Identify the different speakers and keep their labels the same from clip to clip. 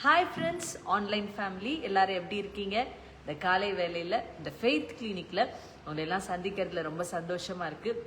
Speaker 1: Hi friends online family எல்லாரும் எப்படி இருக்கீங்க? இந்த காலை வேலையில் இந்த ஃபெய்த் கிளினிக்கில் உங்களெல்லாம் சந்திக்கிறதுல ரொம்ப சந்தோஷமாக இருக்குது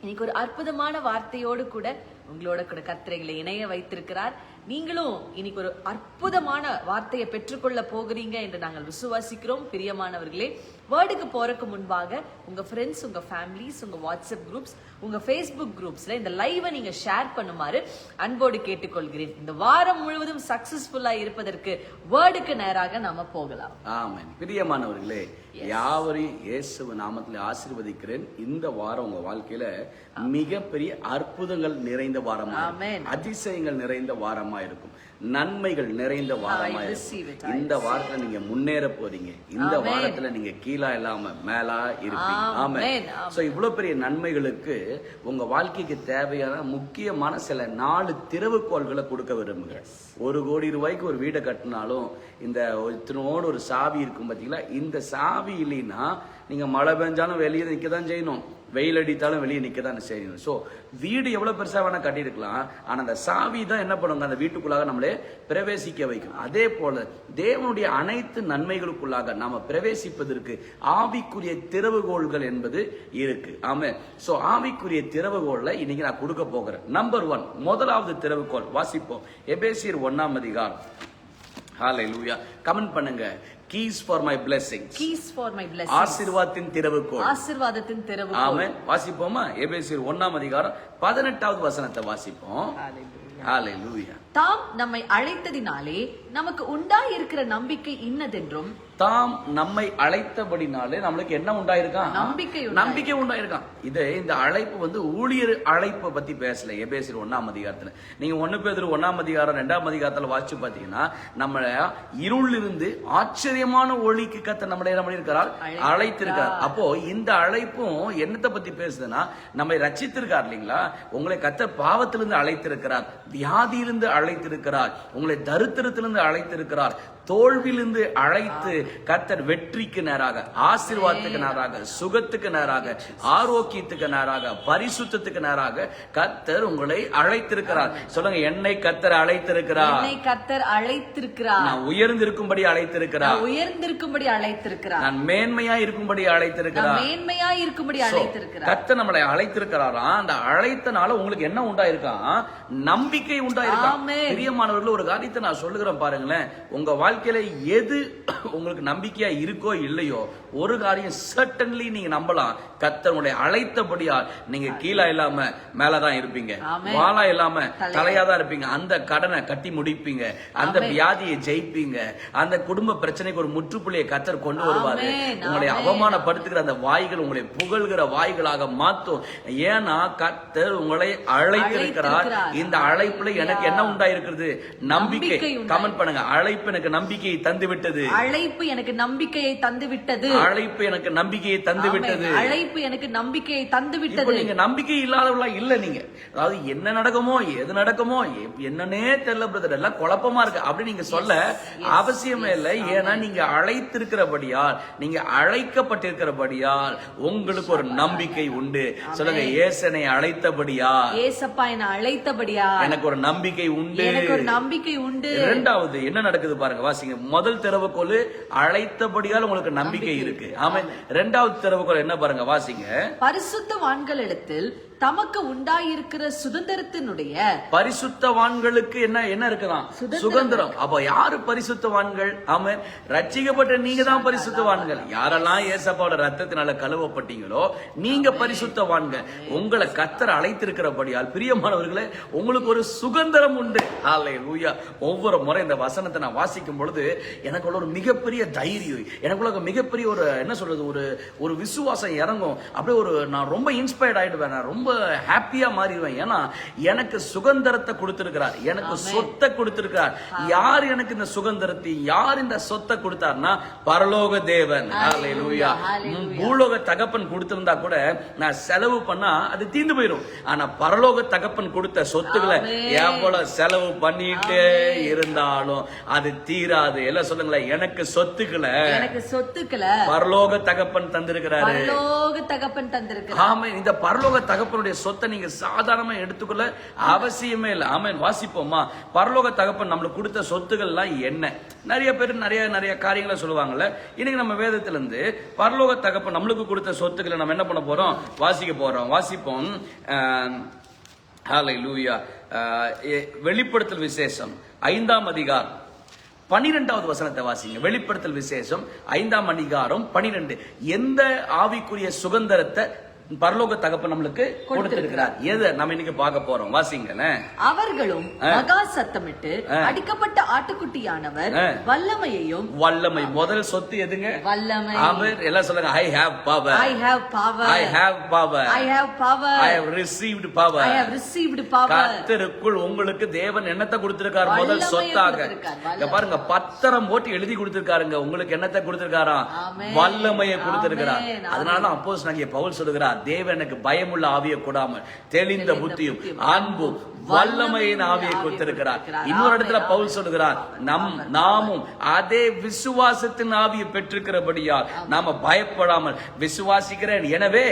Speaker 1: இன்னைக்கு ஒரு அற்புதமான வார்த்தையோடு கூட உங்களோட கூட கத்திரைகளை இணைய வைத்திருக்கிறார். நீங்களும் இன்னைக்கு ஒரு அற்புதமான வார்த்தையை பெற்றுக்கொள்ள போகிறீங்க என்று நாங்கள் விசுவாசிக்கிறோம். பிரியமானவர்களே வேர்டுக்கு போறதுக்கு முன்பாக உங்க ஃப்ரெண்ட்ஸ் உங்க ஃபேமிலிஸ் உங்க வாட்ஸ்அப் குரூப்ஸ் உங்க ஃபேஸ்புக் குரூப்ஸ்ல இந்த லைவை நீங்க ஷேர் பண்ணுமாறு அன்போடு கேட்டுக்கொள்கிறேன். இந்த வாரம் முழுவதும் சக்சஸ்ஃபுல்லா இருப்பதற்கு வேர்டுக்கு நேராக நாம போகலாம்.
Speaker 2: ஆமாம் பிரியமானவர்களே யாவரையும் இயேசு நாமத்தில் ஆசீர்வதிக்கிறேன் இந்த வாரம் உங்க வாழ்க்கையில மிகப்பெரிய அற்புதங்கள் நிறைந்த வாரமா. அதிசயங்கள் நிறைந்த வாரமா இருக்கும். நன்மைகள் நிறைந்த வாரமா இந்த வாரத்துல நீங்க முன்னேற போறீங்க. இந்த. வாரத்துல நீங்க கீழா இல்லாம மேலா இருப்பீங்க.
Speaker 1: ஆமென்.
Speaker 2: சோ இவ்வளவு பெரிய நன்மைகளுக்கு உங்க வாழ்க்கைக்கு தேவையான முக்கியமான சில நாலு திறவுகோள்களை கொடுக்க விரும்புகிறேன் ஒரு கோடி ரூபாய்க்கு ஒரு வீடை கட்டினாலும் இந்த இத்தனோடு ஒரு சாவி இருக்கும் பாத்தீங்களா? இந்த சாவி இல்லைன்னா நீங்க மழை பெஞ்சாலும் வெளியே நிக்க தான் செய்யணும். வெயில் அடித்தாலும் வெளியே நிற்க தான் செய்யணும் ஸோ வீடு எவ்வளோ பெருசாக வேணால் கட்டியிருக்கலாம் ஆனால் அந்த சாவி தான் என்ன பண்ணுங்க அந்த வீட்டுக்குள்ளாக நம்மளே பிரவேசிக்க வைக்கும் அதே போல தேவனுடைய அனைத்து நன்மைகளுக்குள்ளாக நாம் பிரவேசிப்பதற்கு ஆவிக்குரிய திறவுகோள்கள் என்பது இருக்கு. ஆமே ஸோ ஆவிக்குரிய திறவுகோளில் இன்னைக்கு நான் கொடுக்க போகிறேன். நம்பர் ஒன் முதலாவது திறவுகோள் வாசிப்போம். எபேசியர் ஒன்னாம் அதிகாரம். ஹாலை லூயா கமெண்ட் பண்ணுங்க. Keys for my blessings.
Speaker 1: Keys for my blessing
Speaker 2: ஆசீர்வாதத்தின் திறவுகோல்
Speaker 1: ஆசீர்வாதத்தின் திறவு
Speaker 2: ஆமென். வாசிப்போமா? எபேசியர் ஒன்னாம் அதிகாரம் பதினெட்டாவது வசனத்தை வாசிப்போம். லூயா
Speaker 1: தாம் நம்மை அழைத்ததினாலே நமக்கு உண்டாயிருக்கிற நம்பிக்கை இன்னதென்றும்
Speaker 2: தாம் நம்மை அழைத்தபடினாலே நம்மளுக்கு என்ன உண்டாயிருக்கான்
Speaker 1: நம்பிக்கை.
Speaker 2: நம்பிக்கை உண்டாயிருக்கான் இது இந்த அழைப்பு வந்து ஊழியர் அழைப்பை பத்தி பேசல எபேசியர் ஒன்னாம் அதிகாரத்துல. நீங்க ஒண்ணு பேர் ஒன்னாம் அதிகாரம் ரெண்டாம் அதிகாரத்துல வாசிச்சு பாத்தீங்கன்னா நம்ம இருள் இருந்து ஆச்சரியமான ஒளிக்கு கத்த நம்மளை என்ன
Speaker 1: அழைத்திருக்கிறார்.
Speaker 2: அழைத்திருக்கார் அப்போ இந்த அழைப்பும் என்னத்தை பத்தி பேசுதுன்னா நம்மை ரட்சித்திருக்கார் இல்லைங்களா? உங்களை கத்த பாவத்திலிருந்து அழைத்திருக்கிறார் வியாதியிலிருந்து அழைத்திருக்கிறார் உங்களை தரித்திரத்திலிருந்து அழைத்திருக்கிறார் தோல்வியிலிருந்து அழைத்து கத்தர் வெற்றிக்கு நேராக ஆசீர்வாதத்துக்கு நேராக சுகத்துக்கு நேராக ஆரோக்கியத்துக்கு நேராக பரிசுத்தத்துக்கு நேராக கத்தர் உங்களை அழைத்திருக்கிறார். சொல்லுங்க என்னை கத்தர் அழைத்திருக்கிறார்.
Speaker 1: என்னை கர்த்தர் அழைத்திருக்கிறார்.
Speaker 2: நான் உயர்ந்திருக்கும்படி அழைத்திருக்கிறார்.
Speaker 1: உயர்ந்திருக்கும்படி அழைத்திருக்கிறார்.
Speaker 2: நான் மேன்மையா இருக்கும்படி அழைத்திருக்கிறார்.
Speaker 1: மேன்மையா இருக்கும்படி அழைத்திருக்கிறார்.
Speaker 2: கர்த்தர் நம்மளை அழைத்திருக்கிறாராம் அந்த அழைத்தனால உங்களுக்கு என்ன உண்டாயிருக்கான் நம்பிக்கை உண்டாயிருக்கான்
Speaker 1: ஆமென்.
Speaker 2: பிரியமானவர்கள் ஒரு காரியத்தை நான் சொல்லுகிறேன் பாருங்களேன். உங்க வாழ்க்கையில எது உங்களுக்கு நம்பிக்கையா இருக்கோ இல்லையோ ஒரு காரியம் சர்டன்லி நீங்க நம்பலாம் உங்களை அழைத்தபடியா நீங்க கீழா இல்லாம மேலதான் இருப்பீங்க. வாலா இல்லாம
Speaker 1: தலையா.
Speaker 2: தலையா தான் இருப்பீங்க அந்த கடனை கட்டி முடிப்பீங்க அந்த. வியாதியை ஜெயிப்பீங்க அந்த குடும்ப பிரச்சனைக்கு ஒரு முற்றுப்புள்ளியை கத்தர் கொண்டு வருவாரு. உங்களை. அவமானப்படுத்துகிற அந்த வாய்கள் உங்களை புகழ்கிற வாய்களாக மாத்தும் ஏன்னா கத்தர் உங்களை அழைத்திருக்கிறார். இந்த அழைப்புல எனக்கு என்ன உண்டாயிருக்கிறது நம்பிக்கை. கமெண்ட் பண்ணுங்க அழைப்பு எனக்கு நம்பிக்கையை தந்து விட்டது
Speaker 1: அழைப்பு எனக்கு நம்பிக்கையை தந்து விட்டது
Speaker 2: அழைப்பு எனக்கு நம்பிக்கையை தந்து விட்டது.
Speaker 1: அழைப்பு எனக்கு நம்பிக்கையை தந்து விட்டது
Speaker 2: நீங்க நம்பிக்கை இல்லாதவங்களா இல்ல நீங்க. அதாவது என்ன நடக்குமோ எது நடக்குமோ என்னன்னே தெரியல பிரதர் எல்லாம் குழப்பமா இருக்கு. அப்படி நீங்க சொல்ல அவசியமே இல்லை. ஏன்னா நீங்க அழைத்திருக்கிறபடியால் நீங்க அழைக்கப்பட்டிருக்கிறபடியால் உங்களுக்கு ஒரு நம்பிக்கை உண்டு. சொல்லுங்க ஏசனை அழைத்தபடியா
Speaker 1: ஏசப்பா என்னை அழைத்தபடியா
Speaker 2: எனக்கு ஒரு நம்பிக்கை உண்டு.
Speaker 1: எனக்கு ஒரு நம்பிக்கை உண்டு.
Speaker 2: இரண்டாவது என்ன நடக்குது பாருங்க வாசிங்க. முதல் திறவுகோல் அழைத்தபடியால் உங்களுக்கு நம்பிக்கை. இருக்கு. ஆமா இரண்டாவது திறவுகோல் என்ன பாருங்க வாசிங்க.
Speaker 1: பரிசுத்தவான்களிடத்தில் தமக்கு உண்டாயிருக்கிற சுதந்திரத்தினுடைய
Speaker 2: பரிசுத்தவான்களுக்கு என்ன என்ன இருக்குதான்
Speaker 1: சுதந்திரம்.
Speaker 2: அப்ப யாரு பரிசுத்தவான்கள்? ஆமா ரட்சிக்கப்பட்ட நீங்க தான் பரிசுத்தவான்கள். யாரெல்லாம் ஏசப்பாவோட ரத்தத்தினால கழுவப்பட்டீங்களோ நீங்க பரிசுத்தவான்கள். உங்களை கத்தர் அழைத்திருக்கிறபடியால் பிரியமானவர்களே உங்களுக்கு ஒரு சுதந்திரம் உண்டு. ஹalleluya. ஒவ்வொரு முறை இந்த வசனத்தை நான் வாசிக்கும் பொழுது எனக்குள்ள ஒரு மிகப்பெரிய தைரியம் எனக்குள்ள மிகப்பெரிய ஒரு என்ன சொல்றது ஒரு ஒரு விசுவாசம் இறங்கும். அப்படியே ஒரு நான் ரொம்ப இன்ஸ்பயர்ட் ஆயிடுவேன். நான் ரொம்ப ஹாப்பியா மாறிடுவேன். ஏன்னா எனக்கு சுதந்திரத்தை கொடுத்திருக்கிறார். எனக்கு சொத்தை கொடுத்திருக்கிறார். யார் எனக்கு இந்த சுதந்திரத்தை யார் இந்த சொத்தை கொடுத்தார்னா பரலோக தேவன். பூலோக தகப்பன் கொடுத்திருந்தா கூட நான் செலவு பண்ணா அது தீந்து போயிடும் ஆனா பரலோக தகப்பன் கொடுத்த சொத்துக்களை. எவ்வளவு செலவு பண்ணிட்டே இருந்தாலும் அது தீராது. எல்லாம் சொல்லுங்களேன் எனக்கு சொத்துக்களை
Speaker 1: எனக்கு சொத்துக்களை
Speaker 2: பரலோக தகப்பன் தந்திருக்கிறாரு.
Speaker 1: பரலோக தகப்பன் தந்திருக்கிறார்.
Speaker 2: ஆமா இந்த பரலோக தகப்பனுடைய தகப்பனுடைய சொத்தை நீங்க சாதாரணமா எடுத்துக்கொள்ள அவசியமே இல்லை. ஆமாம் வாசிப்போமா? பரலோக தகப்பன் நம்மளுக்கு கொடுத்த சொத்துக்கள்லாம் என்ன? நிறைய பேர் நிறைய நிறைய காரியங்களை சொல்லுவாங்கல்ல. இன்னைக்கு நம்ம வேதத்துல இருந்து பரலோக தகப்பன் நம்மளுக்கு கொடுத்த சொத்துக்களை நம்ம என்ன பண்ண போறோம்? வாசிக்க போறோம். வாசிப்போம். ஆஹ், லூயா ஆஹ், வெளிப்படுத்தல் விசேஷம். ஐந்தாம் அதிகாரம். பனிரெண்டாவது வசனத்தை வாசிங்க. வெளிப்படுத்தல் விசேஷம். ஐந்தாம் அதிகாரம் பனிரெண்டு. எந்த ஆவிக்குரிய சுதந்திரத்தை பரலோக தகப்பன் நம்மளுக்கு கொடுத்திருக்கிறார். எதை நம்ம இன்னைக்கு பார்க்க போறோம்? வாசிங்களேன்.
Speaker 1: அவர்களும் மகா சத்தமிட்டு அடிக்கப்பட்ட ஆட்டுக்குட்டியானவர். வல்லமையையும்
Speaker 2: வல்லமை. முதல் சொத்து எதுங்க?
Speaker 1: வல்லமை.
Speaker 2: அவர் எல்லாம் சொல்லுங்க I have power
Speaker 1: I have power
Speaker 2: I have power
Speaker 1: I have power
Speaker 2: I have received
Speaker 1: I
Speaker 2: power
Speaker 1: have received power
Speaker 2: கர்த்தருக்குள் உங்களுக்கு தேவன் என்னத்தை கொடுத்திருக்கார்? முதல் சொத்தாக. இங்க பாருங்க பத்திரம் போட்டு எழுதி கொடுத்திருக்காருங்க. உங்களுக்கு என்னத்தை கொடுத்திருக்காராம். வல்லமையை கொடுத்திருக்கிறார்.
Speaker 1: ஆமென்.
Speaker 2: அதனால அப்போஸ் நாங்க பவுல் சொல்லுகிறார் தேவன் எனக்கு பயமுள்ள ஆவியை கொடாமல் தெளிந்த புத்தியும் அன்பும் வல்லமையின் ஆவியை கொடுத்திருக்கிறார். இன்னொரு இடத்துல பவுல். சொல்லுகிறார் நம் நாமும் அதே விசுவாசத்தின் ஆவியை பெற்றிருக்கிறபடியால் நாம பயப்படாமல் விசுவாசிக்கிறேன் எனவே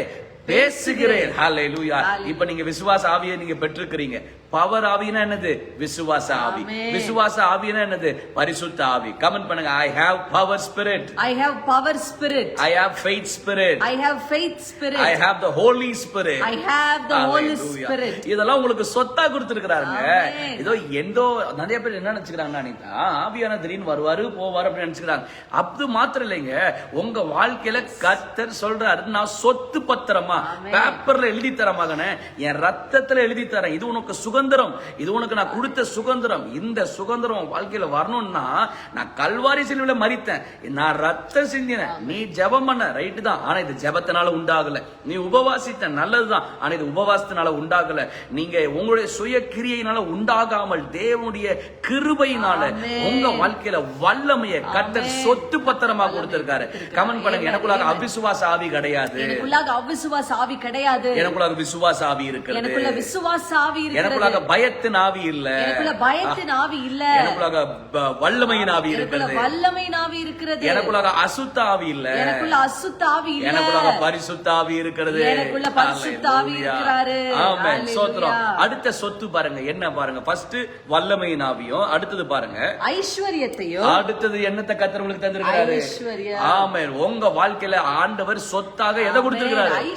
Speaker 2: பேசுகிறேன். ஹalleluya. இப்ப நீங்க விசுவாச ஆவியை நீங்க பெற்றிருக்கிறீங்க. பவர் ஆவினா என்னது? விசுவாச ஆவி. விசுவாச ஆவினா என்னது? பரிசுத்த ஆவி. கமெண்ட் பண்ணுங்க. I have power spirit
Speaker 1: I have power spirit
Speaker 2: I have faith spirit
Speaker 1: I have faith
Speaker 2: I
Speaker 1: spirit
Speaker 2: have the holy spirit
Speaker 1: I have the holy spirit
Speaker 2: இதெல்லாம் உங்களுக்கு சொத்தா கொடுத்திருக்கிறாருங்க.
Speaker 1: ஆமென்.
Speaker 2: ஏதோ எந்தோ நிறைய பேர் என்ன நினைச்சுக்கிறாங்க அனிதா ஆவியான திடீர்னு வருவாரு போவாரு அப்படின்னு நினைச்சுக்கிறாங்க. அது மாத்திரம் இல்லைங்க. உங்க வாழ்க்கையில கத்தர் சொல்றாரு. நான் சொத்து பத்திரமா
Speaker 1: ஆமென்.
Speaker 2: பேப்பர்ல எழுதி தர மகனே. என் ரத்தத்துல எழுதி தரேன். இது உனக்கு சுதந்திரம். இது உனக்கு நான் கொடுத்த சுதந்திரம். இந்த சுதந்திரம் வாழ்க்கையில வரணும்னா நான் கல்வாரி சிலுவையில மறித்தேன் நான் ரத்தம் சிந்தினேன். நீ ஜெபம் பண்ண. ரைட்டு தான். ஆனா இது ஜெபத்தினால உண்டாகல. நீ உபவாசித்த நல்லதுதான். ஆனா இது உபவாசத்தினால உண்டாகல. நீங்க உங்களுடைய சுய கிரியையினால உண்டாகாமல் தேவனுடைய கிருபையினால. உங்க வாழ்க்கையில வல்லமைய கத்தர். சொத்து பத்திரமா கொடுத்திருக்காரு. கமெண்ட் பண்ணுங்க. எனக்குள்ளாக. அபிசுவாச ஆவி கிடையாது.
Speaker 1: எனக்குள்ளாக அவிசுவாச ஆவி கிடையாது.
Speaker 2: எனக்குள்ளாக விசுவாச ஆவி இருக்கிறது.
Speaker 1: எனக்குள்ள விசுவாச ஆவி
Speaker 2: எனக்குள்ளாக
Speaker 1: இருக்கிறது
Speaker 2: பயத்தின் ஆவி இல்ல.
Speaker 1: எனக்குள்ள பயத்தின் ஆவி இல்ல.
Speaker 2: எனக்குள்ளாக ப- வல்லமையின் ஆவி
Speaker 1: எனக்குள்ள
Speaker 2: இருக்கிறது.
Speaker 1: வல்லமையின் ஆவி இருக்கிறது.
Speaker 2: எனக்குள்ளாக அசுத்த ஆவி இல்ல.
Speaker 1: எனக்குள்ள அசுத்த ஆவி இல்ல.
Speaker 2: எனக்குள்ளாக பரிசுத்த ஆவி இருக்கிறது.
Speaker 1: எனக்குள்ள பரிசுத்த ஆவி. இருக்கிறாரு.
Speaker 2: ஆமென். சோத்திரம். அடுத்த சொத்து பாருங்க. என்ன பாருங்க? ஃபர்ஸ்ட் வல்லமையின் ஆவியும் அடுத்தது பாருங்க.
Speaker 1: ஐஸ்வர்யத்தையும்.
Speaker 2: அடுத்தது என்னத்தை கத்தர் உங்களுக்கு தந்திருக்கிறாரு?
Speaker 1: ஐஸ்வர்யம்.
Speaker 2: ஆமென். உங்க வாழ்க்கையில ஆண்டவர் சொத்தாக எதை கொடுத்திருக்கிறாரு?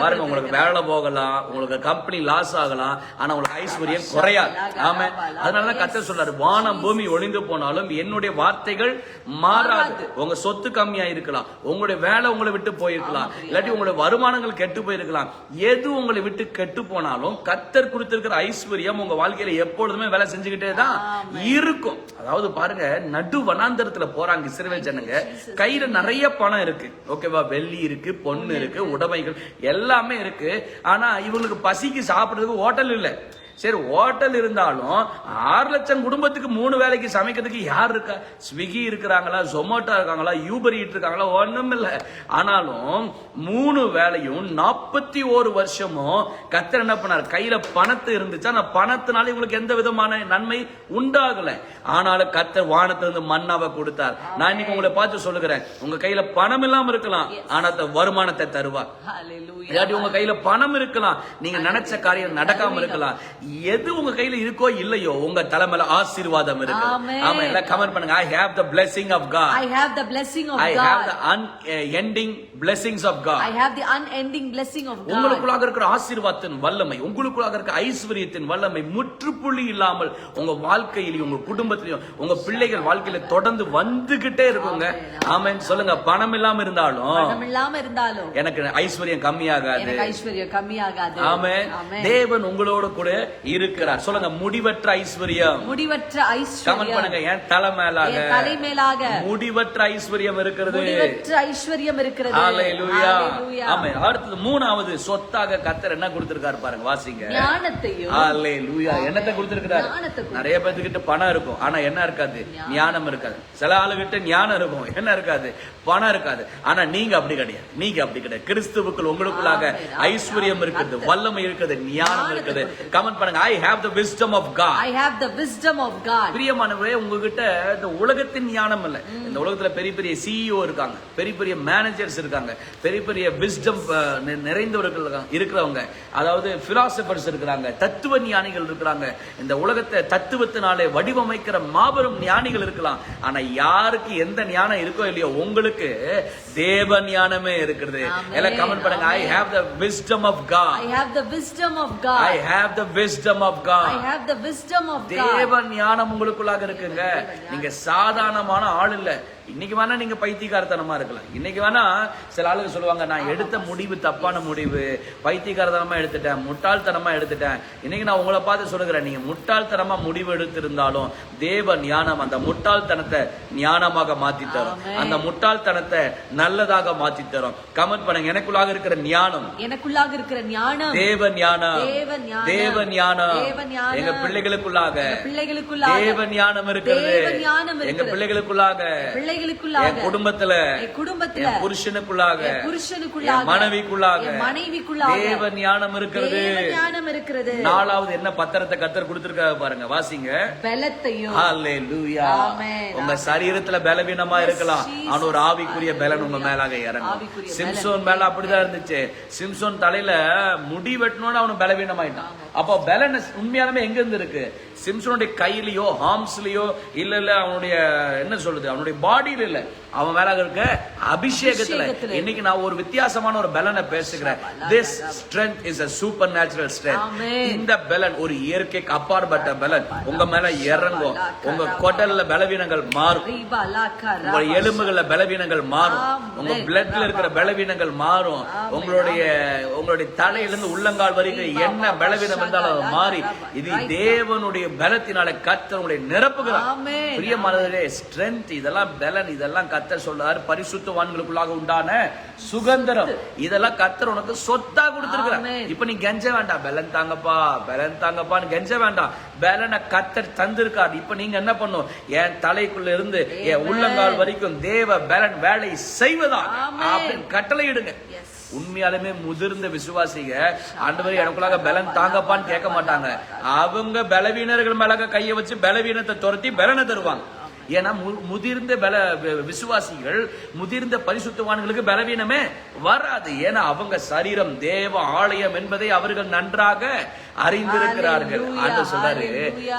Speaker 2: பாருங்க உங்களுக்கு வேலை போகலாம் உங்களுக்கு கம்பெனி லாஸ் ஆகலாம் ஆனா உங்களுக்கு ஐஸ்வர்யம் குறையாது. ஆமென் அதனால கத்தர் சொல்றாரு வானம் பூமி ஒளிந்து போனாலும் என்னுடைய வார்த்தைகள் மாறாது. உங்க சொத்து கம்மியா இருக்கலாம். உங்களுடைய வேலை உங்களை விட்டு போயிருக்கலாம். இல்லாட்டி உங்களுடைய வருமானங்கள் கெட்டு போயிருக்கலாம். எது உங்களை விட்டு கெட்டு போனாலும் கத்தர் கொடுத்திருக்கிற ஐஸ்வர்யம் உங்க வாழ்க்கையில எப்பொழுதுமே வேலை செஞ்சுக்கிட்டே தான் இருக்கும். அதாவது பாருங்க நடு வனாந்தரத்துல போறாங்க இஸ்ரவேல் ஜனங்க. கையில நிறைய பணம் இருக்கு. ஓகேவா? வெள்ளி இருக்கு பொண்ணு இருக்கு. உடைமைகள். எல்லாமே இருக்கு. ஆனா இவங்களுக்கு பசிக்கு சாப்பிடுறதுக்கு ஹோட்டல் இல்ல. சரி ஹோட்டல் இருந்தாலும் ஆறு லட்சம் குடும்பத்துக்கு மூணு வேலைக்கு சமைக்கிறதுக்கு யார் இருக்கா? ஸ்விக்கி இருக்கிறாங்களா ஜொமேட்டோ இருக்காங்களா யூபர் ஈட் இருக்காங்களா ஒண்ணும் இல்ல. ஆனாலும் மூணு வேலையும் நாற்பத்தி ஒரு வருஷமும் கத்தர் என்ன பண்ணார்? கையில பணத்து இருந்துச்சு? ஆனா பணத்தினால இவங்களுக்கு எந்த விதமான நன்மை உண்டாகல. ஆனாலும் கத்தர் வானத்திலிருந்து மன்னாவை கொடுத்தார். நான் இன்னைக்கு உங்களை பார்த்து சொல்லுகிறேன். உங்க கையில பணம் இல்லாம இருக்கலாம் ஆனா அந்த வருமானத்தை தருவார்.
Speaker 1: Hallelujah.
Speaker 2: இல்லாட்டி உங்க கையில பணம் இருக்கலாம். நீங்க நினைச்ச காரியம் நடக்காம இருக்கலாம். எது உங்க கையில இருக்கோ இல்லையோ உங்க தலைமையில ஆசீர்வாதம் இருக்கு. ஆமா எல்லாம் கமெண்ட் பண்ணுங்க. I have the blessing of God.
Speaker 1: I have the blessing of
Speaker 2: have
Speaker 1: God.
Speaker 2: The unending blessings of God.
Speaker 1: I have the unending blessing of God.
Speaker 2: உங்களுக்குள்ளாக இருக்கிற ஆசீர்வாதத்தின் வல்லமை உங்களுக்குள்ளாக இருக்கிற ஐஸ்வர்யத்தின் வல்லமை முற்றுப்புள்ளி இல்லாமல் உங்க வாழ்க்கையிலையும் உங்க குடும்பத்திலையும் உங்க பிள்ளைகள் வாழ்க்கையில தொடர்ந்து வந்துகிட்டே இருக்குங்க. ஆமென். சொல்லுங்க பணம் இல்லாம இருந்தாலும்
Speaker 1: பணம் இல்லாம இருந்தாலும்
Speaker 2: எனக்கு ஐஸ்வர்யம் கம்மியாகாது.
Speaker 1: எனக்கு ஐஸ்வர்யம் கம்மியாகாது.
Speaker 2: ஆமென். தேவன் உங்களோட கூட இருக்கிறார். சொல்லுங்க முடிவற்ற ஐஸ்வர்யம்.
Speaker 1: முடிவற்ற
Speaker 2: கமெண்ட்
Speaker 1: ஐஸ்வர்யம்
Speaker 2: பண்ணுங்க என் தலை மேலாக.
Speaker 1: தலை மேலாக.
Speaker 2: முடிவற்ற ஐஸ்வர்யம் இருக்கிறது.
Speaker 1: முடிவற்ற ஐஸ்வர்யம் இருக்கிறது.
Speaker 2: ஹalleluya. ஆமென் அடுத்தது மூணாவது சொத்தாக கத்தர் என்ன கொடுத்திருக்காரு பாருங்க வாசிங்க.
Speaker 1: ஞானத்தையும்
Speaker 2: ஹalleluya. என்னத்தை
Speaker 1: கொடுத்திருக்காரு.
Speaker 2: நிறைய பேர்த்துக்கிட்ட பணம் இருக்கும் ஆனா என்ன இருக்காது? ஞானம். இருக்காது. சில ஆளுகிட்ட ஞானம் இருக்கும் என்ன இருக்காது? பணம் இருக்காது. ஆனா நீங்க அப்படி கிடையாது. நீங்க அப்படி கிடையாது. கிறிஸ்துவுக்குள் உங்களுக்குள்ளாக. ஐஸ்வர்யம் இருக்குது வல்லமை இருக்குது ஞானம் இருக்குது. கமெண்ட் பண்ணுங்க I have the wisdom of God
Speaker 1: I have the wisdom of God.
Speaker 2: பிரியமானவரே உங்ககிட்ட இந்த உலகத்தின் ஞானம் இல்ல. இந்த உலகத்துல பெரிய பெரிய சிஇஓ இருக்காங்க பெரிய பெரிய மேனேஜர்ஸ் இருக்காங்க பெரிய பெரிய விஸ்டம் நிறைந்தவர்கள் இருக்கிறவங்க. அதாவது பிலாசபர்ஸ் இருக்கிறாங்க தத்துவ ஞானிகள் இருக்கிறாங்க. இந்த உலகத்தை தத்துவத்தினாலே வடிவமைக்கிற மாபெரும் ஞானிகள் இருக்கலாம். ஆனா யாருக்கு எந்த ஞானம் இருக்கோ இல்லையோ உங்களுக்கு தேவ ஞானமே இருக்கிறது. எல்லாம் கமெண்ட் பண்ணுங்க I have the wisdom of God
Speaker 1: have the wisdom of
Speaker 2: I
Speaker 1: God.
Speaker 2: Have the wisdom of
Speaker 1: I
Speaker 2: God
Speaker 1: have the wisdom of God.
Speaker 2: தேவ ஞானம் உங்களுக்குள்ளாக இருக்குங்க. நீங்க சாதாரணமான ஆள் இல்ல. இன்னைக்கு வேணா நீங்க பைத்தியக்காரத்தனமா இருக்கலாம். இன்னைக்கு வேணா சில ஆளுங்க சொல்லுவாங்க நான் எடுத்த முடிவு தப்பான முடிவு. பைத்தியக்காரத்தனமா எடுத்துட்டேன். முட்டாள்தனமா எடுத்துட்டேன். இன்னைக்கு நான் உங்களை பார்த்து சொல்லுகிறேன் நீங்க முட்டாள்தனமா முடிவு எடுத்திருந்தாலும் தேவ ஞானம் அந்த முட்டாள்தனத்தை ஞானமாக மாத்தி தரும். அந்த முட்டாள்தனத்தை நல்லதாக மாத்தி தரும் கமெண்ட் பண்ணுங்க. எனக்குள்ளாக இருக்கிற ஞானம்.
Speaker 1: எனக்குள்ளாக இருக்கிற ஞானம்.
Speaker 2: தேவ ஞானம்.
Speaker 1: தேவ ஞானம்.
Speaker 2: எங்க பிள்ளைகளுக்குள்ளாக.
Speaker 1: பிள்ளைகளுக்குள்ளாக.
Speaker 2: தேவ ஞானம் இருக்கிறது. எங்க. பிள்ளைகளுக்குள்ளாக.
Speaker 1: பிள்ளைகளுக்குள்ளாக
Speaker 2: குடும்பத்துல
Speaker 1: குடும்பத்துல
Speaker 2: புருஷனுக்குள்ளாக
Speaker 1: புருஷனுக்குள்ளாக
Speaker 2: மனைவிக்குள்ளாக
Speaker 1: மனைவிக்குள்ளாக
Speaker 2: தேவ ஞானம் இருக்கிறது.
Speaker 1: ஞானம் இருக்கிறது.
Speaker 2: நாலாவது என்ன பத்திரத்தை கத்தர் கொடுத்திருக்காங்க பாருங்க வாசிங்க.
Speaker 1: பலத்தையும்.
Speaker 2: ஹalleluya. உங்க சரீரத்துல பலவீனமா இருக்கலாம். ஆனா ஒரு ஆவிக்குரிய பலன் உங்க மேலாக இறங்கும். சிம்சோன் மேல அப்படிதான் இருந்துச்சு. சிம்சோன் தலையில முடி வெட்டணும்னு அவனு பலவீனமாயிட்டான். அப்போ பலன் உண்மையாலுமே எங்க இருந்து இருக்கு சிம்சோனுடைய கையிலயோ ஹார்ம்ஸ்லயோ இல்ல இல்ல அவனுடைய என்ன சொல்றது அவனுடைய பாடியில இல்ல. அவன் மேல இருக்க அபிஷேகத்துல. இன்னைக்கு நான் ஒரு வித்தியாசமான ஒரு பலனை பேசுகிறேன். This strength is a supernatural strength. இந்த பலன் ஒரு இயற்கைக்கு அப்பாற்பட்ட பலன். உங்க மேல இறங்கும். உங்க குடல்ல பலவீனங்கள் மாறும். உங்க எலும்புகள்ல பலவீனங்கள் மாறும். உங்க பிளட்ல இருக்கிற பலவீனங்கள் மாறும். உங்களுடைய உங்களுடைய தலையில இருந்து உள்ளங்கால் வரைக்கும் என்ன பலவீனம் இருந்தாலும் மாறி. இது தேவனுடைய பலத்தினால கத்தர் உங்களை நிரப்புகிறார்
Speaker 1: ஆமென்.
Speaker 2: பிரியமானவரே ஸ்ட்ரென்த் இதெல்லாம் பலன் இதெல்லாம் கத்தர் சொல்றாரு பரிசுத்தவான்களுக்குள்ளாக உண்டான சுகந்திரம் இதெல்லாம் கத்தர் உனக்கு சொத்தா கொடுத்திருக்கிறார். இப்ப நீ கெஞ்ச வேண்டாம் பலன் தாங்கப்பா பலன் தாங்கப்பான்னு கெஞ்ச வேண்டாம் பலனை கத்தர் தந்திருக்கார் இப்ப நீங்க என்ன பண்ணும் என் தலைக்குள்ள இருந்து என். உள்ளங்கால் வரைக்கும் தேவ பலன் வேலை செய்வதா. அப்படின்னு கட்டளையிடுங்க
Speaker 1: Yes.
Speaker 2: உண்மையாலுமே முதிர்ந்த விசுவாசிக ஆண்டவரே எனக்குள்ளாக பலன் தாங்கப்பான்னு கேட்க மாட்டாங்க. அவங்க பலவீனர்கள் மேலாக கையை வச்சு பலவீனத்தை துரத்தி பலனை தருவாங்க. ஏன்னா மு- முதிர்ந்த பல விசுவாசிகள் முதிர்ந்த பரிசுத்தவான்களுக்கு பலவீனமே வராது. ஏன்னா அவங்க சரீரம் தேவ ஆலயம் என்பதை அவர்கள் நன்றாக அறிந்திருக்கிறார்கள். ஆண்டு சொல்றாரு.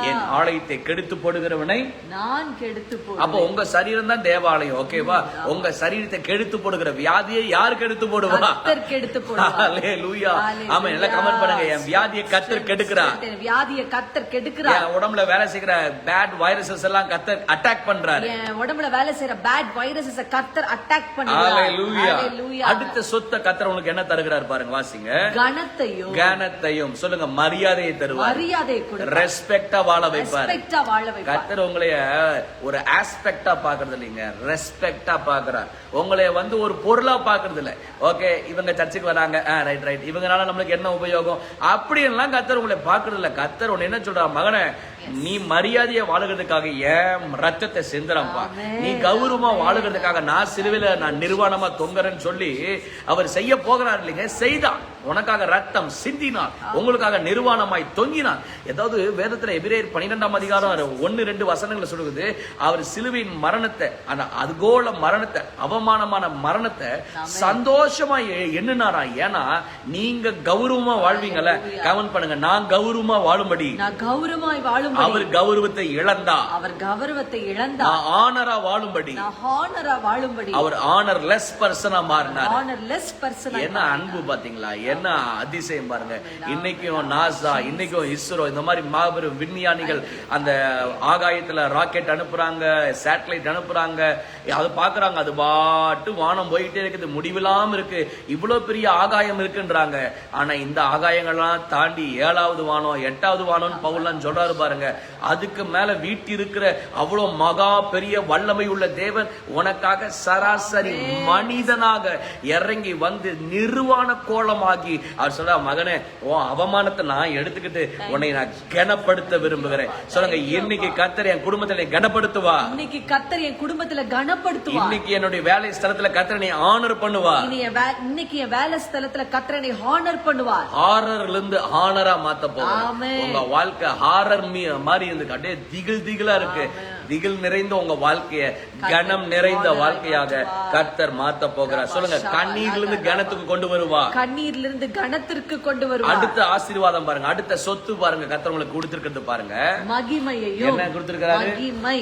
Speaker 2: என் ஆலயத்தை கெடுத்து போடுகிறவனை
Speaker 1: நான் கெடுத்து
Speaker 2: அப்போ உங்க சரீரம் தான் தேவாலயம் ஓகேவா உங்க சரீரத்தை கெடுத்து போடுகிற வியாதியை யார் கெடுத்து போடுவா?
Speaker 1: கெடுத்து Hallelujah.
Speaker 2: ஆமா எல்லாம் கமெண்ட் பண்ணுங்க என் வியாதியை கத்தர் கெடுக்கிறா?
Speaker 1: வியாதியை கர்த்தர் கெடுக்கிறார்
Speaker 2: என் உடம்புல வேலை செய்கிற பேட் வைரஸஸ் எல்லாம் கத்தர் அட்டாக் பண்றாரு.
Speaker 1: உடம்புல வேலை செய்யற பேட் வைரஸஸ் கர்த்தர் அட்டாக் Hallelujah.
Speaker 2: அடுத்த சொத்த கத்தர் உங்களுக்கு என்ன தருகிறார் பாருங்க வாசிங்க.
Speaker 1: கனத்தையும்
Speaker 2: கனத்தையும். சொல்லுங்க மரியாதையை தருவார்.
Speaker 1: மரியாதை ரெஸ்பெக்டா வாழ வைப்பார்.
Speaker 2: கர்த்தர் உங்களைய ஒரு ஆஸ்பெக்டா பாக்குறது இல்லைங்க. ரெஸ்பெக்டா பாக்குறார் உங்களைய வந்து ஒரு பொருளா பாக்குறது இல்ல. ஓகே இவங்க சர்ச்சுக்கு வராங்க. ரைட் ரைட் இவங்கனால நம்மளுக்கு என்ன உபயோகம்? அப்படி எல்லாம் கர்த்தர் உங்களை பாக்குறது இல்ல. கர்த்தர் உன்னை என்ன சொல்றார்? மகனே நீ மரியாதையா வாழுகிறதுக்காக ஏன் ரத்தத்தை
Speaker 1: ஆமென்.
Speaker 2: நீ கௌரவமா வாழுகிறதுக்காக நான் சிலுவையில நான் நிர்வாணமா தொங்குறேன்னு சொல்லி அவர் செய்ய போகிறார் இல்லைங்க? செய்தான். உனக்காக ரத்தம் சிந்தினார் உங்களுக்காக நிர்வாணமாய் தொங்கினார் ஏதாவது வேதத்துல எபிரேயர் பன்னிரெண்டாம் அதிகாரம் ஒன்னு ரெண்டு வசனங்களை சொல்லுது அவர் சிலுவையின் மரணத்தை அந்த அதுகோல மரணத்தை அவமானமான மரணத்தை சந்தோஷமா எண்ணினாரா? ஏன்னா நீங்க கௌரவமா வாழ்வீங்கல்ல. கவன் பண்ணுங்க நான் கௌரவமா வாழும்படி.
Speaker 1: நான் கௌரவமாய் வாழும்படி
Speaker 2: அவர் கௌரவத்தை இழந்தா
Speaker 1: அவர் கௌரவத்தை இழந்தார்.
Speaker 2: ஆனரா வாழும்படி
Speaker 1: ஹானரா வாழும்படி
Speaker 2: அவர் ஆனர் லெஸ் பர்சனா மாறினார்.
Speaker 1: ஹானர்லெஸ் பர்சன்
Speaker 2: என்ன அன்பு பாத்தீங்களா? என்ன அதிசயம் பாருங்க. இன்னைக்கும் நாசா இன்னைக்கும் இஸ்ரோ இந்த மாதிரி மாபெரும் விஞ்ஞானிகள் அந்த ஆகாயத்துல ராக்கெட் அனுப்புறாங்க சேட்டலைட் அனுப்புறாங்க. அது பாக்குறாங்க அது பாட்டு வானம் போயிட்டே இருக்குது முடிவில்லாம இருக்கு. இவ்வளவு பெரிய ஆகாயம் இருக்குன்றாங்க. ஆனா இந்த ஆகாயங்கள்லாம் தாண்டி ஏழாவது வானம் எட்டாவது வானம்னு பவுல்லாம் சொல்றாரு பாருங்க. பாருங்க அதுக்கு மேல வீட்டிருக்கிற அவ்வளவு மகா பெரிய வல்லமை உள்ள தேவன் உனக்காக சராசரி மனிதனாக இறங்கி வந்து நிர்வாண கோலமாகி அவர் சொல்ற மகனே உன் அவமானத்தை நான் எடுத்துக்கிட்டு உன்னை நான் கனப்படுத்த விரும்புகிறேன். சொல்லுங்க இன்னைக்கு கத்தர் என் குடும்பத்தை கனப்படுத்துவா?
Speaker 1: இன்னைக்கு கத்தர் என் குடும்பத்துல கனப்படுத்துவா?
Speaker 2: இன்னைக்கு என்னுடைய வேலை ஸ்தலத்துல கத்தர் நீ ஆனர் பண்ணுவா?
Speaker 1: இன்னைக்கு என் வேலை ஸ்தலத்துல கத்தரனை ஹானர் பண்ணுவார்.
Speaker 2: ஹாரர்ல இருந்து ஹானரா மாத்த போறோம். உங்க வாழ்க்கை ஹாரர் மாதிரி இருந்து அப்படியே திகில் திகிலா இருக்கு. திகில் நிறைந்த உங்க வாழ்க்கைய கனம் நிறைந்த வாழ்க்கையாக கர்த்தர் மாத்த போகிறார். சொல்லுங்க கண்ணீர்ல இருந்து கனத்துக்கு கொண்டு வருவா?
Speaker 1: கண்ணீர்ல இருந்து கனத்திற்கு கொண்டு வருவார்
Speaker 2: அடுத்த ஆசீர்வாதம் பாருங்க அடுத்த சொத்து பாருங்க கர்த்தர் உங்களுக்கு கொடுத்திருக்கிறது பாருங்க.
Speaker 1: மகிமையையும்
Speaker 2: என்ன கொடுத்திருக்கிறாரு?
Speaker 1: மகிமை.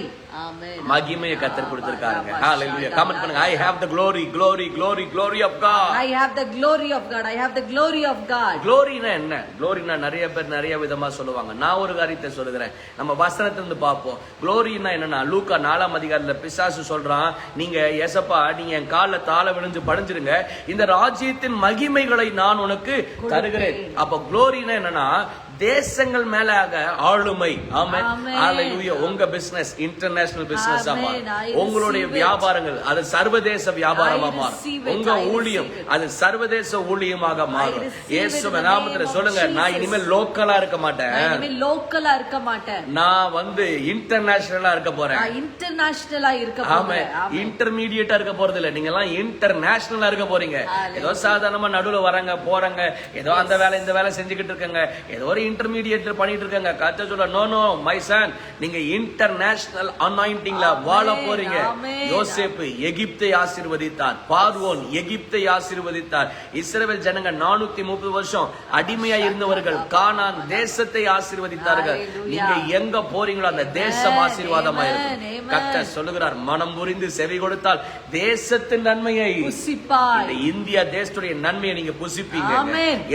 Speaker 2: மகிமையை கர்த்தர் கொடுத்திருக்காருங்க. ஹalleluya கமெண்ட் பண்ணுங்க. I have the glory glory glory glory of god.
Speaker 1: I have the glory of God. I have the glory of God.
Speaker 2: க்ளோரினா என்ன? க்ளோரினா நிறைய பேர் நிறைய விதமா சொல்லுவாங்க. நான் ஒரு காரியத்தை சொல்லுகிறேன். நம்ம வசனத்திலிருந்து பார்ப்போம். க்ளோரினா என்னன்னா லூக்கா நாலாம் அதிகாரத்துல பிசாசு சொல்றான் நீங்க ஏசப்பா நீங்க என் கால்ல தாழ விழுந்து படைஞ்சிருங்க. இந்த ராஜ்யத்தின் மகிமைகளை நான் உனக்கு தருகிறேன். அப்ப க்ளோரினா என்னன்னா தேசங்கள் மேலாக ஆளுமை. ஹalleluya உங்க பிசினஸ் இன்டர்நேஷனல் பிசினஸ் ஆமா உங்களுடைய. வியாபாரங்கள் அது சர்வதேச வியாபாரமா மாறும். உங்க ஊழியம். அது சர்வதேச ஊழியமாக மாறும். இயேசு நாமத்துல சொல்லுங்க. நான். இனிமேல் லோக்கலா இருக்க மாட்டேன்.
Speaker 1: லோக்கலா இருக்க மாட்டேன்.
Speaker 2: நான் வந்து இன்டர்நேஷனலா இருக்க போறேன்.
Speaker 1: இன்டர்நேஷனலா இருக்க
Speaker 2: ஆமா. இன்டர்மீடியட்டா இருக்க போறது இல்ல நீங்க எல்லாம் இன்டர்நேஷனலா இருக்க போறீங்க. ஏதோ சாதாரணமா நடுவுல வராங்க போறாங்க. ஏதோ அந்த வேலை இந்த வேலை செஞ்சுக்கிட்டு இருக்காங்க. ஏதோ ஒரு இன்டர்மீடியட் பண்ணிட்டு இருக்காங்க கத்த சொல்ல நோ நோ மை சன் நீங்க இன்டர்நேஷனல் அனாயிண்டிங்ல வாழ. போறீங்க. யோசேப்பு எகிப்தை ஆசீர்வதித்தார் பார்வோன் எகிப்தை ஆசீர்வதித்தார் இஸ்ரவேல் ஜனங்க நானூத்தி முப்பது வருஷம் அடிமையா இருந்தவர்கள் கானான் தேசத்தை ஆசீர்வதித்தார்கள். நீங்க எங்க போறீங்களோ அந்த தேசம். ஆசீர்வாதமா. இருக்கும். கர்த்தர் சொல்லுகிறார் மனம் புரிந்து செவி கொடுத்தால் தேசத்தின் நன்மையை இந்தியா தேசத்துடைய நன்மையை நீங்க புசிப்பீங்க.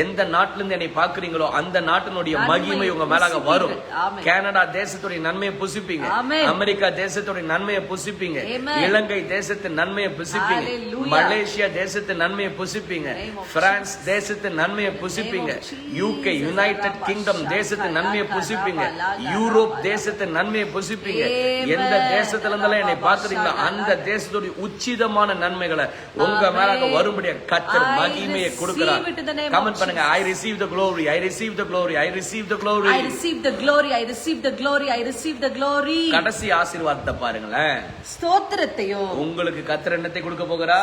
Speaker 2: எந்த நாட்டுல இருந்து என்னை பாக்குறீங்களோ அந்த நாட்டினுடைய
Speaker 1: நன்மையை
Speaker 2: மகிமை உங்க மேலாக. வரும். கனடா தேசத்துடைய நன்மையை புசிப்பீங்க. அமெரிக்கா தேசத்துடைய நன்மையை புசிப்பீங்க. இலங்கை தேசத்தின் நன்மையை புசிப்பீங்க. மலேசியா தேசத்தின் நன்மையை புசிப்பீங்க. பிரான்ஸ் தேசத்தின் நன்மையை புசிப்பீங்க. யூகே யுனைடெட் கிங்டம் தேசத்தின் நன்மையை புசிப்பீங்க. யூரோப் தேசத்தின் நன்மையை புசிப்பீங்க. எந்த தேசத்துல இருந்தாலும் என்னை பாக்குறீங்களோ அந்த தேசத்துடைய உச்சிதமான நன்மைகளை உங்க. மேலாக வரும்படியா கத்தர் மகிமையை கொடுக்கிறார். கமெண்ட் பண்ணுங்க. I receive the glory. I receive the glory. I receive the glory.
Speaker 1: I receive the glory. I receive the glory. I receive the glory.
Speaker 2: கடைசி ஆசீர்வாதத்தை பாருங்களேன்.
Speaker 1: ஸ்தோத்திரத்தையும்
Speaker 2: உங்களுக்கு கத்தர் என்னத்தை கொடுக்க போகிறா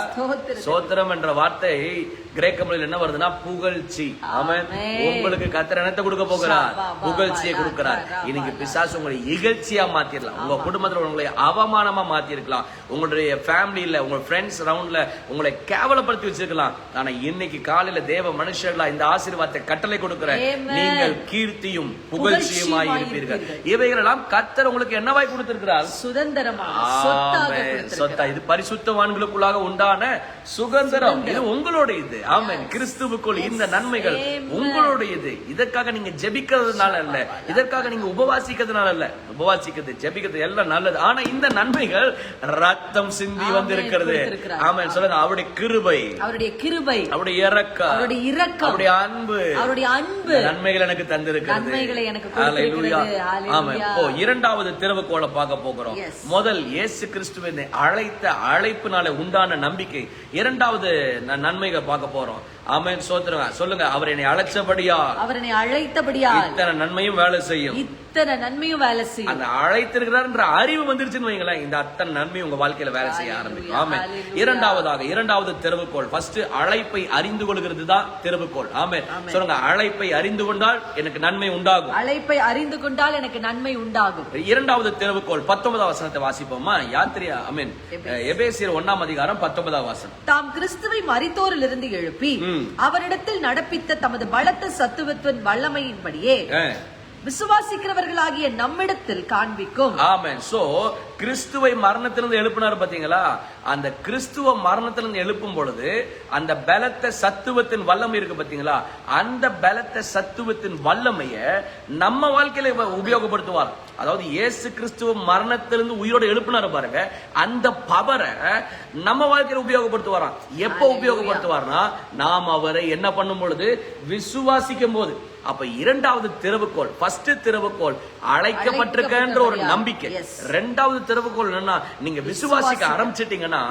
Speaker 2: சோத்திரம் என்ற வார்த்தை கிரேக்க மொழியில் என்ன வருதுன்னா புகழ்ச்சி. ஆமென். உங்களுக்கு கத்தர் என்னத்தை கொடுக்க போகிறார்?
Speaker 1: சபா, பா,
Speaker 2: புகழ்ச்சியை கொடுக்கிறார். இன்னைக்கு பிசாசு உங்களை இகழ்ச்சியா மாத்திரலாம். உங்க குடும்பத்துல உங்களை அவமானமா மாத்திருக்கலாம். உங்களுடைய ஃபேமிலியில உங்க ஃப்ரெண்ட்ஸ் ரவுண்ட்ல உங்களை கேவலப்படுத்தி வச்சிருக்கலாம். ஆனா இன்னைக்கு காலையில தேவ மனுஷர்களா இந்த ஆசீர்வாதத்தை கட்டளை கொடுக்கிறேன்.
Speaker 1: Amen.
Speaker 2: நீங்கள் கீர்த்தியும் புகழ்ச்சியுமாய் இருப்பீர்கள். இவைகளெல்லாம் கத்தர் உங்களுக்கு என்னவாய் கொடுத்திருக்கிறார்?
Speaker 1: சுதந்திரமாக.
Speaker 2: சொத்தா இது பரிசுத்தவான்களுக்குள்ளாக உண்டான சுதந்திரம். இது உங்களுடைய இது ஆமென். கிறிஸ்துவுக்குள் இந்த நன்மைகள்
Speaker 1: Amen.
Speaker 2: உங்களுடைய இது இதற்காக நீங்க ஜெபிக்கிறதுனால அல்ல. இதற்காக நீங்க உபவாசிக்கிறதுனால அல்ல. உபவாசிக்கிறது ஜெபிக்கிறது எல்லாம் நல்லது. ஆனா இந்த நன்மைகள் ரத்தம் சிந்தி. வந்திருக்கிறது. ஆமென். சொல்லுங்க அவருடைய கிருபை.
Speaker 1: அவருடைய கிருபை.
Speaker 2: அவருடைய இறக்கம்
Speaker 1: அவருடைய இரக்கம்.
Speaker 2: அவருடைய அன்பு.
Speaker 1: அவருடைய அன்பு.
Speaker 2: நன்மைகள் எனக்கு
Speaker 1: எனக்கு.
Speaker 2: Hallelujah. ஆமென். இப்போ இரண்டாவது திறவுகோலை பார்க்க போகிறோம். முதல் இயேசு கிறிஸ்துவின் அழைத்த அழைப்பினால உண்டான நம்பிக்கை இரண்டாவது நன்மைகள் பார்க்க போறோம் ஆமென் சோத்திரங்க சொல்லுங்க அவர் என்னை அழைச்சபடியா
Speaker 1: அவர் என்னை அழைத்தபடியால்
Speaker 2: இத்தனை நன்மையும் வேலை செய்யும்.
Speaker 1: இத்தனை நன்மையும் வேலை செய்யும்.
Speaker 2: அந்த அழைத்திருக்கிறார்ன்ற அறிவு வந்துருச்சுன்னு வைங்களேன் இந்த அத்தனை நன்மை உங்க வாழ்க்கையில வேலை செய்ய ஆரம்பிக்கும். ஆமே. இரண்டாவதாக இரண்டாவது திறவுகோள் ஃபர்ஸ்ட் அழைப்பை அறிந்து கொள்கிறது தான் திறவுகோள் ஆமே சொல்லுங்க அழைப்பை அறிந்து கொண்டால் எனக்கு நன்மை உண்டாகும்.
Speaker 1: அழைப்பை அறிந்து கொண்டால் எனக்கு நன்மை உண்டாகும்.
Speaker 2: இரண்டாவது திறவுகோள் பத்தொன்பதாம் வசனத்தை வாசிப்போமா? யாத்திரியா ஐ மீன் எபேசியர் ஒன்னாம் அதிகாரம் பத்தொன்பதாம் வசனம்.
Speaker 1: தாம் கிறிஸ்துவை மரித்தோரிலிருந்து எழுப்பி
Speaker 2: ம்.
Speaker 1: அவரிடத்தில் நடப்பித்த தமது பலத்த சத்துவத்தின் வல்லமையின்படியே விசுவாசிக்கிறவர்களாகிய நம்மிடத்தில் காண்பிக்கும்.
Speaker 2: ஆமென். சோ கிறிஸ்துவை மரணத்திலிருந்து எழுப்பினார் பாத்தீங்களா? அந்த கிறிஸ்துவ மரணத்திலிருந்து எழுப்பும் பொழுது அந்த பலத்த சத்துவத்தின் வல்லமை இருக்கு பாத்தீங்களா? அந்த பலத்த சத்துவத்தின் வல்லமைய நம்ம வாழ்க்கையில உபயோகப்படுத்துவார். அதாவது இயேசு கிறிஸ்துவ மரணத்திலிருந்து உயிரோட எழுப்பினாரு பாருங்க. அந்த பவரை நம்ம வாழ்க்கையில உபயோகப்படுத்துவாராம். எப்ப உபயோகப்படுத்துவார்னா நாம் அவரை என்ன பண்ணும் பொழுது விசுவாசிக்கும் போது. அப்ப இரண்டாவது திறவுகோல் ஃபர்ஸ்ட் திறவுகோல் அழைக்கப்பட்டிருக்கன்ற ஒரு நம்பிக்கை. ரெண்டாவது திறவுகோல் என்னன்னா நீங்க விசுவாசிக்க. ஆரம்பிச்சிட்டீங்கன்னா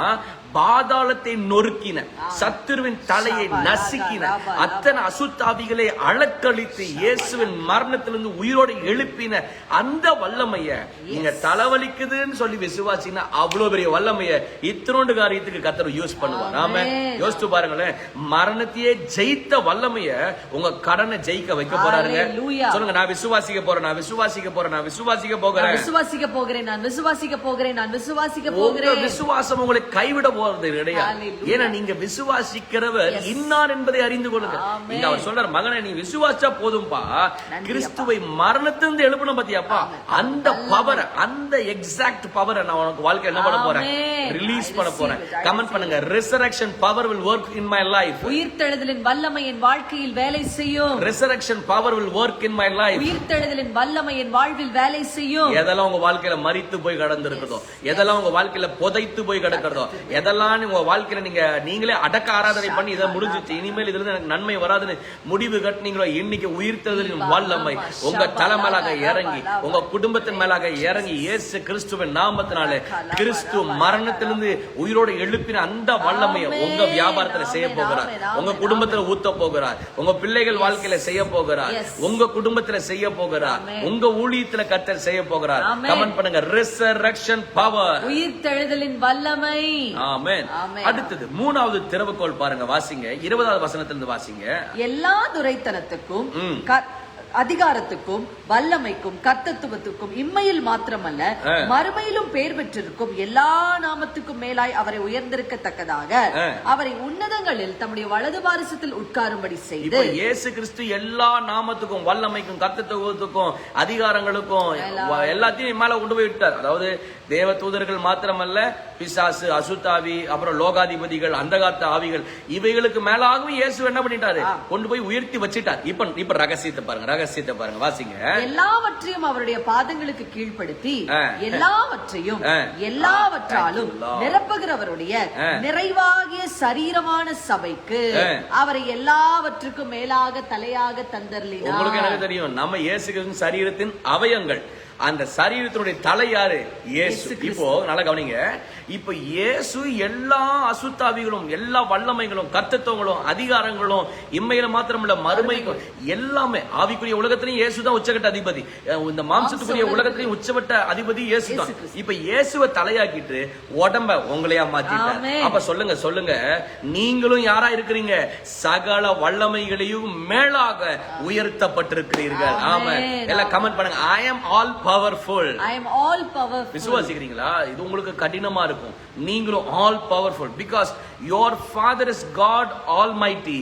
Speaker 2: பாதாளத்தை நொறுக்கின சத்துருவின் தலையை நசுக்கின. அத்தனை அசுத்தாவிகளை அலக்கழித்து இயேசுவின் மரணத்திலிருந்து உயிரோடு எழுப்பின அந்த வல்லமைய நீங்க தலைவலிக்குதுன்னு சொல்லி விசுவாசினா அவ்வளவு பெரிய வல்லமைய இத்தனோண்டு காரியத்துக்கு கத்தர் யூஸ் பண்ணுவார். ஆமா. யோசித்து பாருங்களேன் மரணத்தையே ஜெயித்த வல்லமைய உங்க கடனை ஜெயிக்க வைக்க போறாருங்க. சொல்லுங்க நான் விசுவாசிக்க போறேன் நான் விசுவாசிக்க போறேன் நான் விசுவாசிக்க போகிறேன்.
Speaker 1: விசுவாசிக்க போகிறேன் நான் விசுவாசிக்க போகிறேன் நான் விசுவாசிக்க போகிறேன்.
Speaker 2: விசுவாசம் உங்களை கைவிட போறது கிடையாது. ஏன்னா நீங்க விசுவாசிக்கிறவர். இன்னார் என்பதை அறிந்து கொள்ளுங்க. நீங்க அவர் சொல்றாரு மகனை நீ விசுவாசிச்சா போதும்பா. கிறிஸ்துவை மரணத்திலிருந்து எழுப்பணும் பாத்தியாப்பா. அந்த பவர் அந்த எக்ஸாக்ட் பவரை நான் உனக்கு வாழ்க்கை என்ன பண்ண போறேன். ரிலீஸ் பண்ண போறேன். கமெண்ட் பண்ணுங்க. Resurrection power will work in my life
Speaker 1: உயிர்த்தெழுதலின் வல்லமை என் வாழ்க்கையில் வேலை செய்யும்.
Speaker 2: Resurrection power will work in my life
Speaker 1: உயிர்த்தெழுதலின் வல்லமை என் வாழ்வில் வேலை செய்யும்.
Speaker 2: எதெல்லாம் உங்க வாழ்க்கையில மறித்து போய் கடந்திருக்கிறதோ எதெல்லாம் உங்க வாழ்க்கையில புதைத்து போய் கிடக்கிறதோ எதெல்லாம் உங்க வாழ்க்கையில நீங்க நீங்களே அடக்க ஆராதனை பண்ணி இதை முடிஞ்சிச்சு. இனிமேல் இதுல இருந்து எனக்கு நன்மை வராதுன்னு முடிவு கட்டினீங்களோ இன்னைக்கு உயிர்த்தெழுதலின் வல்லமை உங்க தலை மேலாக இறங்கி உங்க குடும்பத்தின் மேலாக இறங்கி இயேசு கிறிஸ்துவின் நாமத்தினால கிறிஸ்து மரணத்திலிருந்து உயிரோடு எழுப்பின அந்த வல்லமையை உங்க வியாபாரத்துல செய்ய போகிறார். உங்க குடும்பத்துல ஊத்த போகிறார். உங்க பிள்ளைகள் வாழ்க்கையில செய்ய போகிறார். உங்க குடும்பத்துல செய்ய போகிறார். உங்க ஊழியத்துல கத்தர் செய்ய போகிறார். கமெண்ட் பண்ணுங்க. ரிசரக்ஷன் பவர்
Speaker 1: உயிர்த்தெழுதலின் வல்லமை.
Speaker 2: ஆமென். அடுத்தது மூணாவது திறவுகோல் பாருங்க வாசிங்க. இருபதாவது வசனத்திலிருந்து வாசிங்க.
Speaker 1: எல்லா துரைத்தனத்துக்கும் அதிகாரத்துக்கும் வல்லமைக்கும் கர்த்தத்துவத்துக்கும் இம்மையில் மாத்திரமல்ல. மறுமையிலும் பேர் பெற்றிருக்கும் எல்லா நாமத்துக்கும் மேலாய் அவரை உயர்ந்திருக்கத்தக்கதாக. அவரை உன்னதங்களில் தம்முடைய வலது பாரிசத்தில் உட்காரும்படி செய்து
Speaker 2: இயேசு கிறிஸ்து எல்லா நாமத்துக்கும் வல்லமைக்கும் கர்த்தத்துவத்துக்கும் அதிகாரங்களுக்கும் எல்லாத்தையும் மேல கொண்டு போய் விட்டார். அதாவது தேவ தூதர்கள் மாத்திரமல்ல பிசாசு அசுத்தாவி அப்புறம் லோகாதிபதிகள் அந்தகாத்த ஆவிகள் இவைகளுக்கு மேலாகவும் இயேசு என்ன பண்ணிட்டாரு? கொண்டு போய் உயர்த்தி வச்சிட்டார். இப்ப இப்ப ரகசியத்தை பாருங்க. ரகசியத்தை பாருங்க வாசிங்க
Speaker 1: எல்லாவற்றையும் அவருடைய பாதங்களுக்கு கீழ்ப்படுத்தி. எல்லாவற்றையும். எல்லாவற்றாலும். நிரப்புகிறவருடைய. நிறைவாகிய சரீரமான சபைக்கு. அவரை எல்லாவற்றுக்கும் மேலாக தலையாக
Speaker 2: உங்களுக்கு
Speaker 1: தந்தர்லினார்
Speaker 2: எனக்கு தெரியும் நம்ம இயேசு சரீரத்தின் அவயங்கள் அந்த சரீரத்தினுடைய தலை யாரு இயேசு. இப்போ நல்லா கவனிங்க இப்ப இயேசு எல்லா அசுத்தாவிகளும் எல்லா வல்லமைகளும் கர்த்தத்துவங்களும் அதிகாரங்களும் இம்மையில மாத்திரமல்ல மறுமைக்கும் எல்லாமே ஆவிக்குரிய உலகத்திலையும் இயேசு தான் உச்சகட்ட அதிபதி. இந்த மாம்சத்துக்குரிய
Speaker 1: மாம்ச
Speaker 2: உலகத்திலையும் உச்சவட்ட அதிபதி இயேசு தான்
Speaker 1: இயேசு கிறிஸ்து.
Speaker 2: இப்ப இயேசுவை தலையாக்கிட்டு உடம்ப உங்களையா மாத்திட்டார். அப்ப சொல்லுங்க சொல்லுங்க. நீங்களும் யாரா இருக்கிறீங்க? சகல வல்லமைகளையும் மேலாக உயர்த்தப்பட்டிருக்கிறீர்கள். ஆமா. எல்லாம் கமெண்ட் பண்ணுங்க. I am all powerful
Speaker 1: I am all powerful
Speaker 2: விசுவாசிக்கிறீங்களா? இது உங்களுக்கு கடினமா இருக்கும். நீங்களும் all powerful because your father is God almighty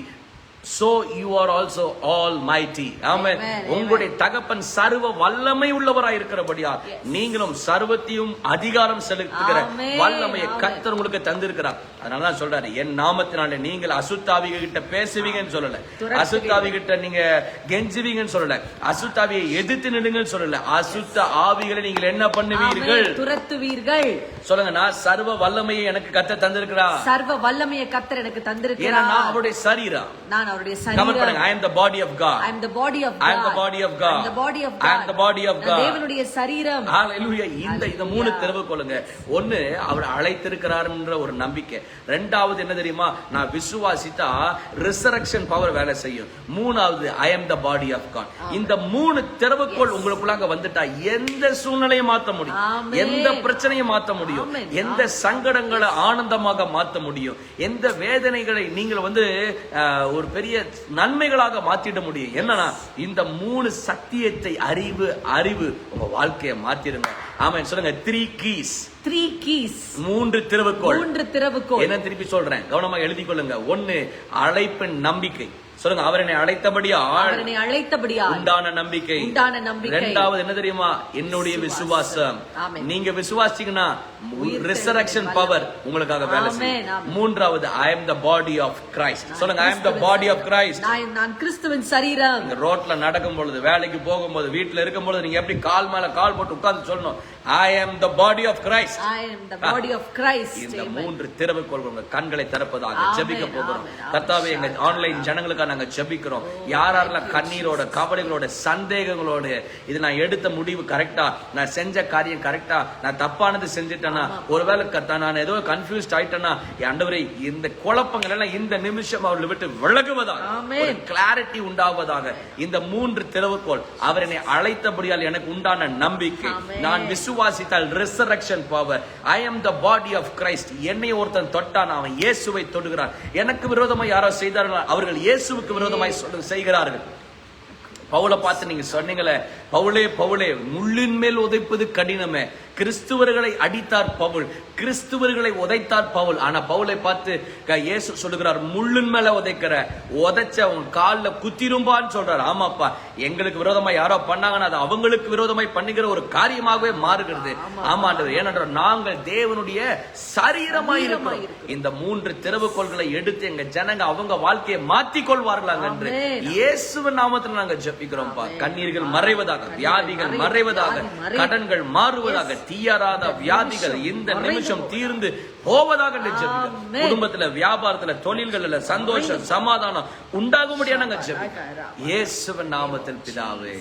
Speaker 2: so you are also almighty ஆமா உங்களுடைய தகப்பன் சர்வ வல்லமை உள்ளவராய் இருக்கிறபடியா நீங்களும் சர்வத்தையும் அதிகாரம் செலுத்துகிற வல்லமையை. கர்த்தர் உங்களுக்கு தந்திருக்கிறார். அதனால தான் சொல்றாரு என் நாமத்தினால நீங்கள் அசுத்தாவிக கிட்ட பேசுவீங்கன்னு சொல்லல. அசுத்தாவி கிட்ட நீங்க கெஞ்சுவீங்கன்னு சொல்லல. அசுத்தாவியை எதிர்த்து நிடுங்கன்னு சொல்லல. அசுத்த ஆவிகளை நீங்கள் என்ன பண்ணுவீர்கள்.
Speaker 1: துரத்துவீர்கள்.
Speaker 2: சொல்லுங்க நான் சர்வ வல்லமையை எனக்கு கத்த தந்திருக்கிறா?
Speaker 1: சர்வ வல்லமையை கர்த்தர் எனக்கு
Speaker 2: ஏன்னா
Speaker 1: தந்திருக்கிறார்
Speaker 2: நான் அவருடைய சரீரம்.
Speaker 1: நான் அவருடைய
Speaker 2: கமெண்ட்
Speaker 1: சரீரம்.
Speaker 2: பண்ணுங்க I am the body of God
Speaker 1: I am the body of
Speaker 2: I am
Speaker 1: God.
Speaker 2: the body of God.
Speaker 1: I am the body of
Speaker 2: I am
Speaker 1: God.
Speaker 2: the body of
Speaker 1: நான்
Speaker 2: God.
Speaker 1: தேவனுடைய சரீரம்.
Speaker 2: ஹalleluya இந்த இந்த மூணு திறவு கொள்ளுங்க. ஒண்ணு அவர் அழைத்திருக்கிறார்ன்ற ஒரு நம்பிக்கை. ரெண்டாவது என்ன தெரியுமா? நான் விசுவாசித்தா ரிசரக்ஷன் பவர் வேலை செய்யும். மூணாவது ஐ am the body of God இந்த மூணு திறவுக்கோள் உங்களுக்குள்ளாக வந்துட்டா எந்த சூழ்நிலையும் மாத்த முடியும். எந்த பிரச்சனையும் மாத்த முடியும்?
Speaker 1: Amen.
Speaker 2: எந்த சங்கடங்களை ஆனந்தமாக மாத்த முடியும். எந்த வேதனைகளை நீங்கள் வந்து ஒரு பெரிய நன்மைகளாக மாத்திட முடியும். என்னன்னா இந்த மூணு சத்தியத்தை அறிவு அறிவு உங்க வாழ்க்கையை மாத்திருங்க ஆமா சொல்லுங்க த்ரீ கீஸ்
Speaker 1: த்ரீ கீஸ்
Speaker 2: மூன்று திறவுகோள்.
Speaker 1: மூன்று திறவுகோல்
Speaker 2: என்ன திருப்பி சொல்றேன்? கவனமா எழுதி கொள்ளுங்க ஒண்ணு அழைப்பின் நம்பிக்கை. சொல்லுங்க அவர் என்னை அழைத்தபடியால்
Speaker 1: அவரனை அழைத்தபடியா
Speaker 2: உண்டான நம்பிக்கை.
Speaker 1: உண்டான நம்பிக்கை.
Speaker 2: ரெண்டாவது என்ன தெரியுமா? என்னுடைய விசுவாசம். நீங்க விசுவாசிங்கன்னா ரிசரக்ஷன். பவர் உங்களுக்காக வேலை செய்யும். மூன்றாவது ஐ am the body of Christ சொல்லுங்க ஐ am the body of Christ
Speaker 1: நான் கிறிஸ்துவின் சரீரம்.
Speaker 2: இந்த ரோட்ல நடக்கும் பொழுது வேலைக்கு போகும்போது வீட்டுல இருக்கும் பொழுது நீங்க எப்படி கால் மேல கால் போட்டு உட்கார்ந்து சொல்லணும்? I am the body of Christ
Speaker 1: I am the body of Christ.
Speaker 2: இந்த. மூன்று திறவுகோள் உங்க கண்களை திறப்பதாக ஜெபிக்க போகிறோம். கர்த்தாவே எங்க ஆன்லைன் ஜனங்களுக்காக நாங்க ஜெபிக்கிறோம். யார் யாரெல்லாம் கண்ணீரோட கவலைகளோட சந்தேகங்களோட இது நான் எடுத்த முடிவு கரெக்டா நான் செஞ்ச காரியம் கரெக்டா நான் தப்பானது செஞ்சுட்டேனா ஒருவேளை நான் ஏதோ கன்ஃபியூஸ்ட் ஆயிட்டேனா ஆண்டவரே இந்த குழப்பங்கள் எல்லாம் இந்த நிமிஷம் அவர்களை விட்டு விலகுவதாக கிளாரிட்டி உண்டாவதாக இந்த மூன்று திறவுகோள் அவர் என்னை அழைத்தபடியால் எனக்கு உண்டான நம்பிக்கை. நான் விசுவாசித்தால் resurrection power I am the body of Christ என்னை ஒருத்தன் தொட்டான். அவன் இயேசுவை தொடுகிறான். எனக்கு விரோதமாய் யாரோ செய்தார்கள்? அவர்கள் இயேசுவுக்கு விரோதமாய் சொல்லு- செய்கிறார்கள். பவுலை பார்த்து நீங்க சொன்னீங்களே பவுலே பவுலே முள்ளின் மேல் உதைப்பது கடினமே. கிறிஸ்துவர்களை அடித்தார் பவுல் கிறிஸ்துவர்களை உதைத்தார் பவுல். ஆனா பவுலை பார்த்து இயேசு சொல்லுகிறார் முள்ளின் மேல உதைக்கிற உதைச்ச உன் கால்ல குத்திரும்பான்னு சொல்றாரு. ஆமாப்பா எங்களுக்கு விரோதமா யாரோ பண்ணாங்கன்னா அது அவங்களுக்கு விரோதமாய் பண்ணுகிற ஒரு காரியமாகவே மாறுகிறது. ஆமாண்டவர் ஏனென்றால் நாங்கள் தேவனுடைய சரீரமாய் இருக்கிறோம். இந்த மூன்று திறவுகோள்களை எடுத்து எங்க ஜனங்க அவங்க வாழ்க்கையை மாத்திக் கொள்வார்களாங்க என்று. இயேசுவின் நாமத்தில் நாங்க ஜெபிக்கிறோம்ப்பா. கண்ணீர்கள் மறைவதாக வியாதிகள்
Speaker 1: மறைவு,
Speaker 2: மறைவதாக. கடன்கள் மாறுவதாக தீயாராத வியாதிகள் இந்த நிமிஷம் தீர்ந்து போவதாக. குடும்பத்துல வியாபாரத்துல தொழில்கள்ல சந்தோஷம் சமாதானம் உண்டாகும்படியா நாங்க இயேசுவின் நாமத்தில் பிதாவே.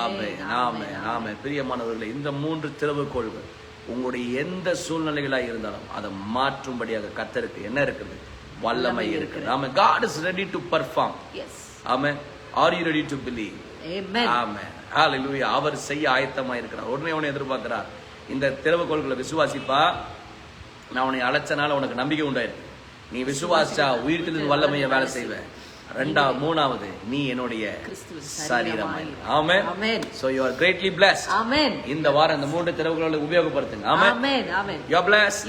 Speaker 2: ஆமே ஆமே ஆமே பிரியமானவர்களே இந்த மூன்று திறவுகோள்கள் உங்களுடைய எந்த சூழ்நிலைகளா இருந்தாலும் அதை மாற்றும்படியாக கத்தருக்கு என்ன இருக்குது? வல்லமை இருக்குது. ஆமே is ready to perform.
Speaker 1: Yes.
Speaker 2: Amen. Are you ready to believe. Amen. Hallelujah அவர் செய்ய ஆயத்தமா இருக்கிறார் உடனே உன்னை எதிர்பார்க்கிறார். இந்த திறவுகோள்களை விசுவாசிப்பா நான் உன்னை அழைச்சனால உனக்கு நம்பிக்கை உண்டாயிருக்கு நீ விசுவாசிச்சா உயிர்த்தெழுந்து வல்லமைய வேலை செய்வேன் ரெண்டா மூணாவது நீ என்னுடைய சரீரமாய். Amen. So you are greatly blessed
Speaker 1: Amen.
Speaker 2: இந்த வாரம் இந்த மூன்று திறவுகளை உபயோகப்படுத்துங்க amen.
Speaker 1: Amen.
Speaker 2: You are
Speaker 1: blessed.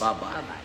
Speaker 2: Bye-bye.
Speaker 1: Bye-bye.